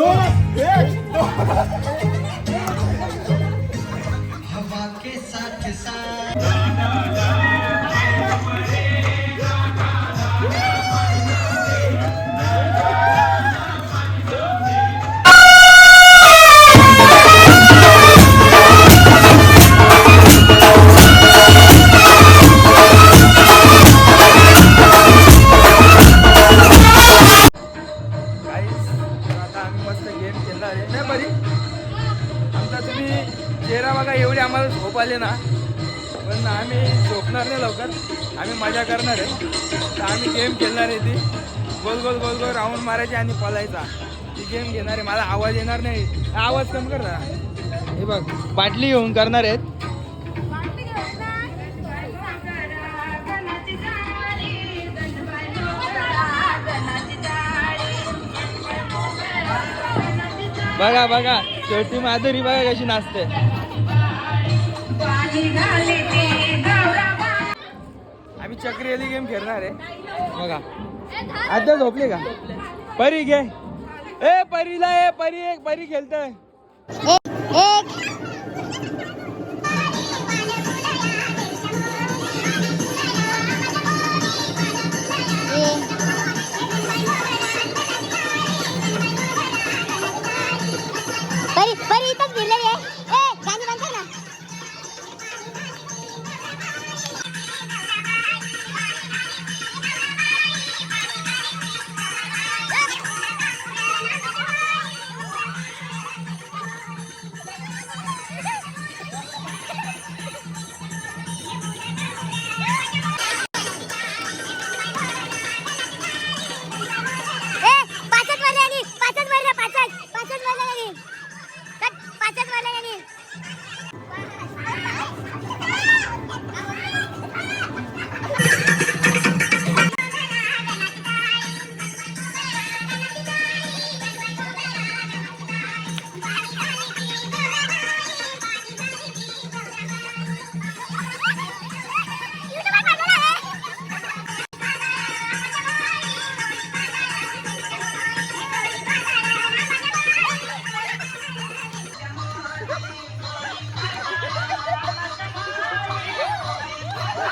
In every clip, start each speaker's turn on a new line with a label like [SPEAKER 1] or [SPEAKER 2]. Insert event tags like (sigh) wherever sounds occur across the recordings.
[SPEAKER 1] दोन एक दोन आले ना पण आम्ही झोपणार नाही लवकर. आम्ही मजा करणार आहे. तर आम्ही गेम खेळणार आहे ती. गोल गोल गोल गोल राऊंड मारायची आणि पलायचा ती गेम घेणार आहे. मला आवाज येणार नाही. आवाज कम कर हे बघ बाटली घेऊन करणार आहेत. बघा बघा. शेवटी माधुरी बघा कशी नाचते. आम्ही चक्री गेम खेळणार आहे. बघा. आता झोपले का? परी घे. ए परीला ए परी एक परी खेळतोय.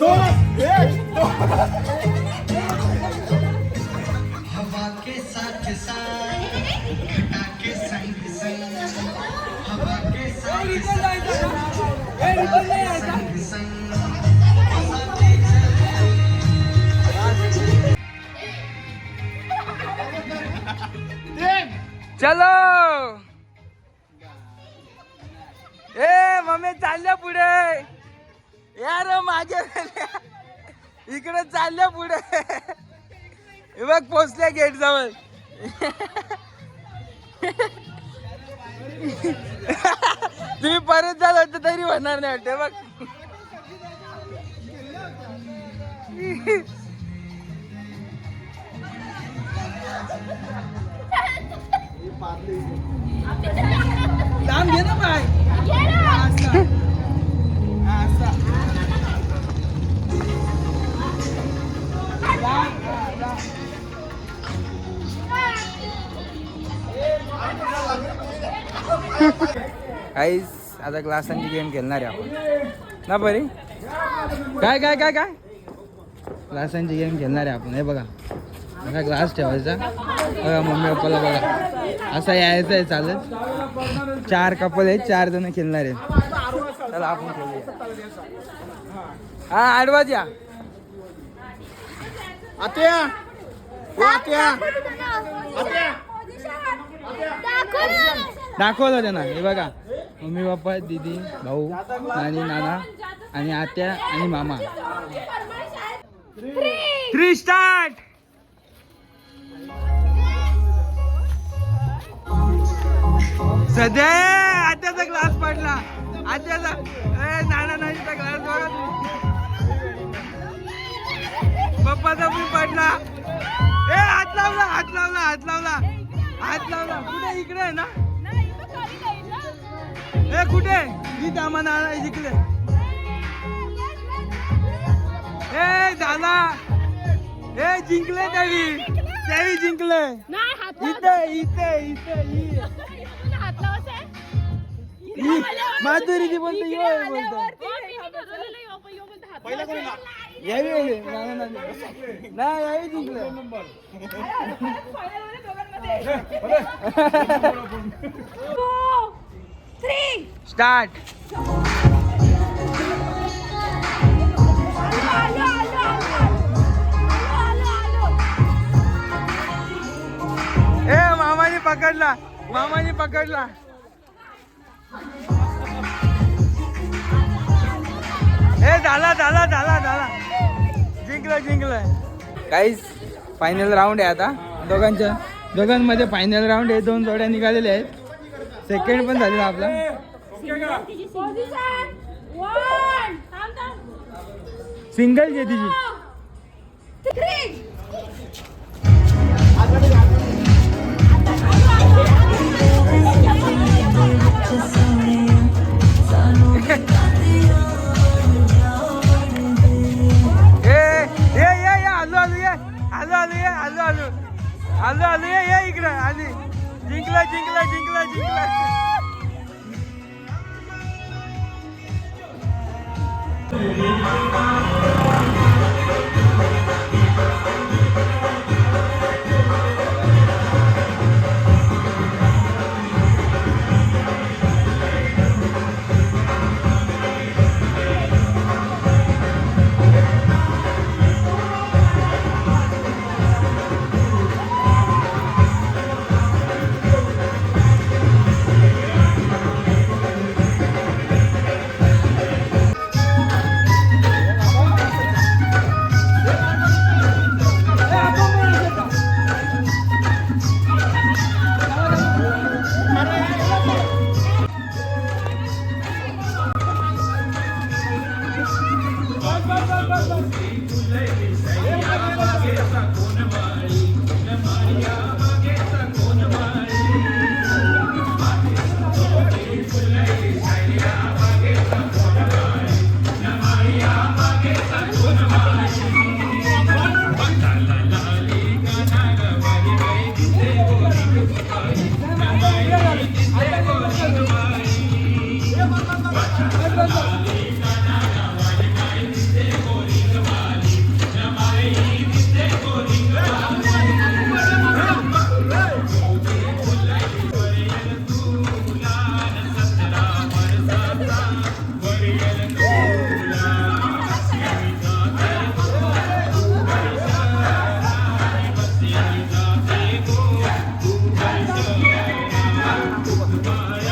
[SPEAKER 1] दोन एक दोन
[SPEAKER 2] हवा के साथ साथ घटा के संग संग हवा के साथ साथ संग संग बसाते चले
[SPEAKER 1] चलो। ए मम्मी चालल्या पुढे. यार मागे इकडे चालल्या पुढे. हे बघ पोचल्या गेट जवळ. तुम्ही परत झालं होतं तरी होणार नाही वाटते बघ. काहीच आता ग्लासांची गेम खेळणार आहे आपण. ना बरी काय काय काय काय? ग्लासांची गेम खेळणार आहे आपण. हे बघा. बघा ग्लास ठेवायचा. बघा मम्मी पप्पाला बघा. असा यायचं आहे चालत. चार कपल आहेत चार जण खेळणार आहेत. चला आपण खेळूया. हा आडवाज या.
[SPEAKER 3] आत्या. ओ आत्या.
[SPEAKER 1] दाखवलं त्यांना. हे बघा. मम्मी पप्पा दीदी भाऊ नानी नाना आणि आत्या आणि मामा. थ्री स्टार्ट सध्या आत्याचा ग्लास पडला. आत्याचा ए नाना नानीचा ग्लास बघा. पप्पाचा पण पडला. ए हात लावला हात लावला हात लावला. हात लावला. कुठे इकडे आहे ना. ए कुठे? ही आम्हा नाना जिंकले ए झाला. ए जिंकले त्यावी त्यावी जिंकले. इथे इथे इथे इ- माधुरीची बोलते यो बोलतो. यावी नाही यावी जिंकले. (laughs) स्टार्ट. ए मामाने पकडला. मामाने पकडला. ए झाला झाला झाला झाला. जिंकलं जिंकलं. काहीच फायनल राऊंड आहे आता. दोघांच्या दोघांमध्ये फायनल राऊंड आहे. दोन जोड्या निघालेल्या आहेत. सेकंड पण झालेला आपला. सिंगल घे तिची आलू आलू ये इकडे. आली. जिंकला जिंकला जिंकला जिंकला. 五月初八 Thank you. my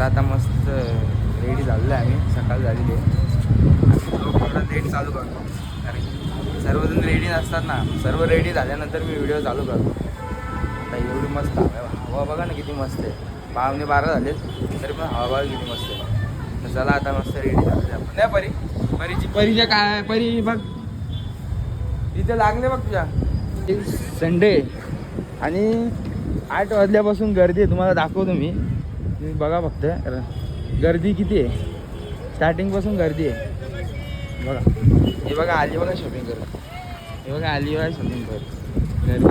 [SPEAKER 1] तर आता मस्त रेडी झालेलो आहे आम्ही. सकाळ झालेली आहे. रेडी चालू करतो कारण की सर्वजण रेडी नसतात ना. सर्व रेडी झाल्यानंतर मी व्हिडिओ चालू करतो आता एवढी मस्त हवा हवा बघा ना किती मस्त आहे. पावणे बारा झालेत तरी पण हवा बघा किती मस्त आहे. तर चला आता मस्त रेडी झाले आपण. नाही परी. परीची परीच्या काय परी बघ. तिथे लागले बघ तुझ्या. संडे आणि आठ वाजल्यापासून गर्दी आहे. तुम्हाला दाखवतो मी. तुम्ही बघा फक्त. गर्दी किती आहे? स्टार्टिंगपासून गर्दी आहे. बघा. हे बघा आली बघा शॉपिंग करत हे बघा आली बघा शॉपिंग करत गर्दी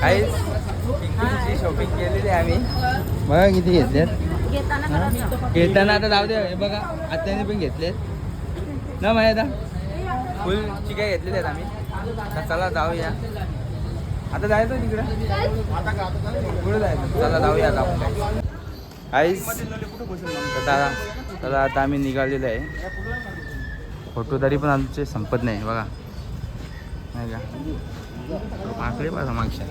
[SPEAKER 1] काही शॉपिंग केलेली आहे आम्ही. बघा किती घेतल्यात घेताना आता जाऊ दे. हे बघा आत्याने पण घेतलेत. ना माहिती आता? फुल चिकाय घेतलेले आहेत आम्ही. चला जाऊया. आता जायचं तिकडे? पुढे जायचं चला जाऊया आता आपण. आईस दादा दादा आता आम्ही निघालेलो आहे. फोटो तरी पण आमचे संपत नाही बघा. नाही का? माकडे बघा मागच्या.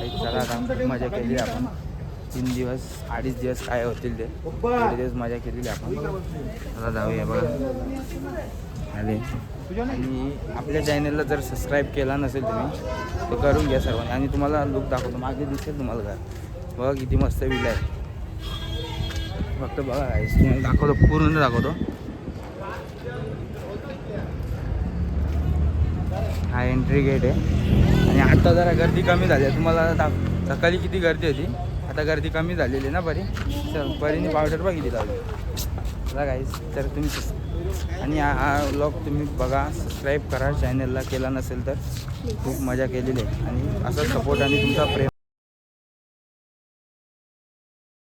[SPEAKER 1] आई चला आता मजा केली आपण. तीन दिवस अडीच दिवस काय होतील ते. दिवस मजा केलेली आपण. चला जाऊया बघा. आले. आणि आपल्या चॅनलला जर सबस्क्राईब केला नसेल तुम्ही तर करून घ्या सर्वांनी. आणि तुम्हाला लुक दाखवतो. मागे दिसेल तुम्हाला घर. बघा किती मस्त विला आहे. फक्त बघा guys, तुम्हाला दाखवतो पूर्ण दाखवतो. हा एंट्री गेट आहे. आणि आता जरा गर्दी कमी झाली आहे. तुम्हाला दाख सकाळी किती गर्दी होती? आता गर्दी कमी झालेली आहे ना बरी. चल बरीने पावडर बघितली लावली. बघा तर तुम्ही आणि हा व्लॉग तुम्ही बघा सबस्क्राईब करा. चॅनलला केला नसेल तर खूप मजा केलेली आहे. आणि असा सपोर्ट आणि तुमचा प्रेम